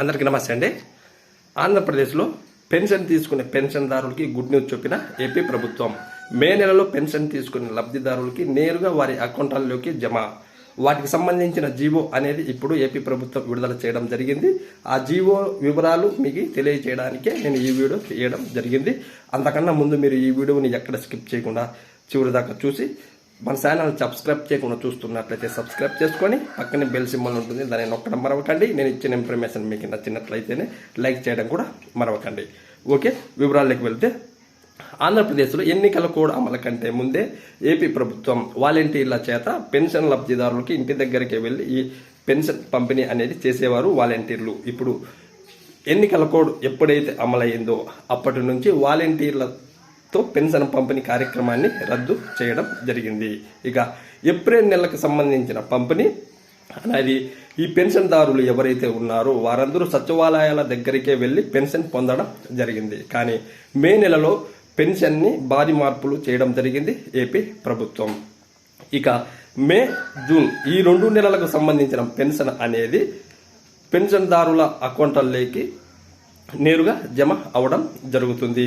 అందరికీ నమస్తే అండి. ఆంధ్రప్రదేశ్లో పెన్షన్ తీసుకునే పెన్షన్దారులకి గుడ్ న్యూస్ చెప్పిన ఏపీ ప్రభుత్వం. మే నెలలో పెన్షన్ తీసుకునే లబ్ధిదారులకి నేరుగా వారి అకౌంట్లలోకి జమ. వాటికి సంబంధించిన జీవో అనేది ఇప్పుడు ఏపీ ప్రభుత్వం విడుదల చేయడం జరిగింది. ఆ జీవో వివరాలు మీకు తెలియజేయడానికే నేను ఈ వీడియో చేయడం జరిగింది. అంతకన్నా ముందు మీరు ఈ వీడియోని ఎక్కడ స్కిప్ చేయకుండా చివరి దాకా చూసి మన ఛానల్ సబ్స్క్రైబ్ చేయకుండా చూస్తున్నట్లయితే సబ్స్క్రైబ్ చేసుకొని పక్కనే బెల్ సింబల్ ఉంటుంది దాన్ని నొక్కడం మరవకండి. నేను ఇచ్చిన ఇన్ఫర్మేషన్ మీకు నచ్చినట్లయితేనే లైక్ చేయడం కూడా మరవకండి. ఓకే వివరాల్లోకి వెళ్తే ఆంధ్రప్రదేశ్లో ఎన్నికల కోడ్ అమలు కంటే ముందే ఏపీ ప్రభుత్వం వాలంటీర్ల చేత పెన్షన్ లబ్ధిదారులకి ఇంటి దగ్గరికి వెళ్ళి ఈ పెన్షన్ పంపిణీ అనేది చేసేవారు వాలంటీర్లు. ఇప్పుడు ఎన్నికల కోడ్ ఎప్పుడైతే అమలైందో అప్పటి నుంచి వాలంటీర్ల తో పెన్షన్ పంపిణీ కార్యక్రమాన్ని రద్దు చేయడం జరిగింది. ఇక ఏప్రిల్ నెలకు సంబంధించిన పంపిణీ అనేది ఈ పెన్షన్దారులు ఎవరైతే ఉన్నారో వారందరూ సచివాలయాల దగ్గరికే వెళ్ళి పెన్షన్ పొందడం జరిగింది. కానీ మే నెలలో పెన్షన్ని భారీ మార్పులు చేయడం జరిగింది ఏపీ ప్రభుత్వం. ఇక మే జూన్ ఈ రెండు నెలలకు సంబంధించిన పెన్షన్ అనేది పెన్షన్దారుల అకౌంట్లలోకి నేరుగా జమ అవడం జరుగుతుంది.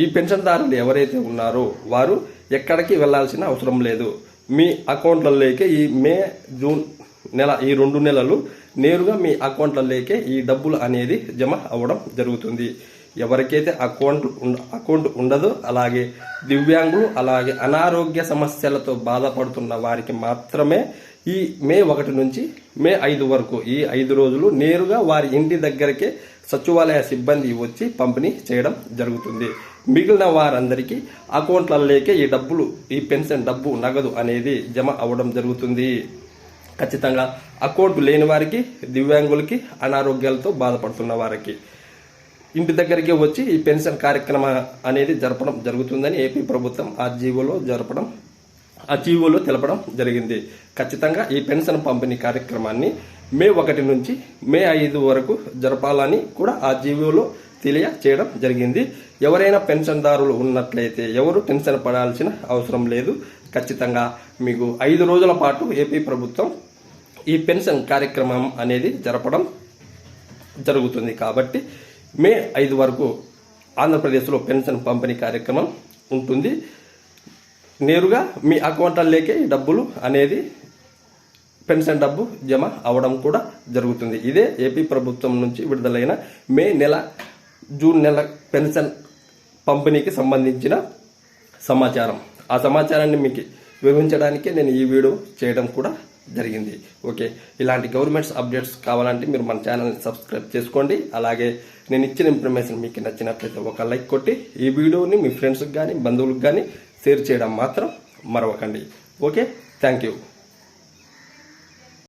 ఈ పెన్షన్దారులు ఎవరైతే ఉన్నారో వారు ఎక్కడికి వెళ్ళాల్సిన అవసరం లేదు. మీ అకౌంట్లలోకే ఈ మే జూన్ నెల ఈ రెండు నెలలు నేరుగా మీ అకౌంట్లలోకే ఈ డబ్బులు అనేది జమ అవ్వడం జరుగుతుంది. ఎవరికైతే అకౌంట్ అకౌంట్ ఉండదో అలాగే దివ్యాంగులు అలాగే అనారోగ్య సమస్యలతో బాధపడుతున్న వారికి మాత్రమే ఈ మే ఒకటి నుంచి మే ఐదు వరకు ఈ ఐదు రోజులు నేరుగా వారి ఇంటి దగ్గరకే సచివాలయ సిబ్బంది వచ్చి పంపిణీ చేయడం జరుగుతుంది. మిగిలిన వారందరికీ అకౌంట్లలోకే ఈ డబ్బులు ఈ పెన్షన్ డబ్బు నగదు అనేది జమ అవ్వడం జరుగుతుంది. ఖచ్చితంగా అకౌంట్ లేని వారికి దివ్యాంగులకి అనారోగ్యాలతో బాధపడుతున్న వారికి ఇంటి దగ్గరికి వచ్చి ఈ పెన్షన్ కార్యక్రమం అనేది జరపడం జరుగుతుందని ఏపీ ప్రభుత్వం ఆ జీవోలో జరపడం ఆ జీవోలో తెలపడం జరిగింది. ఖచ్చితంగా ఈ పెన్షన్ పంపిణీ కార్యక్రమాన్ని మే ఒకటి నుంచి మే ఐదు వరకు జరపాలని కూడా ఆ జీవోలో తెలియచేయడం జరిగింది. ఎవరైనా పెన్షన్దారులు ఉన్నట్లయితే ఎవరు టెన్షన్ పడాల్సిన అవసరం లేదు. ఖచ్చితంగా మీకు ఐదు రోజుల పాటు ఏపీ ప్రభుత్వం ఈ పెన్షన్ కార్యక్రమం అనేది జరపడం జరుగుతుంది కాబట్టి మే ఐదు వరకు ఆంధ్రప్రదేశ్లో పెన్షన్ పంపిణీ కార్యక్రమం ఉంటుంది. నేరుగా మీ అకౌంట్లలోకే డబ్బులు అనేది పెన్షన్ డబ్బు జమ అవడం కూడా జరుగుతుంది. ఇదే ఏపీ ప్రభుత్వం నుంచి విడుదలైన మే నెల జూన్ నెల పెన్షన్ పంపిణీకి సంబంధించిన సమాచారం. ఆ సమాచారాన్ని మీకు వివరించడానికే నేను ఈ వీడియో చేయడం కూడా జరిగింది. ఓకే. ఇలాంటి గవర్నమెంట్స్ అప్డేట్స్ కావాలంటే మీరు మన ఛానల్ని సబ్స్క్రైబ్ చేసుకోండి. అలాగే నేను ఇచ్చిన ఇన్ఫర్మేషన్ మీకు నచ్చినట్లయితే ఒక లైక్ కొట్టి ఈ వీడియోని మీ ఫ్రెండ్స్కి కానీ బంధువులకు కానీ షేర్ చేయడం మాత్రం మరవకండి. ఓకే? Thank you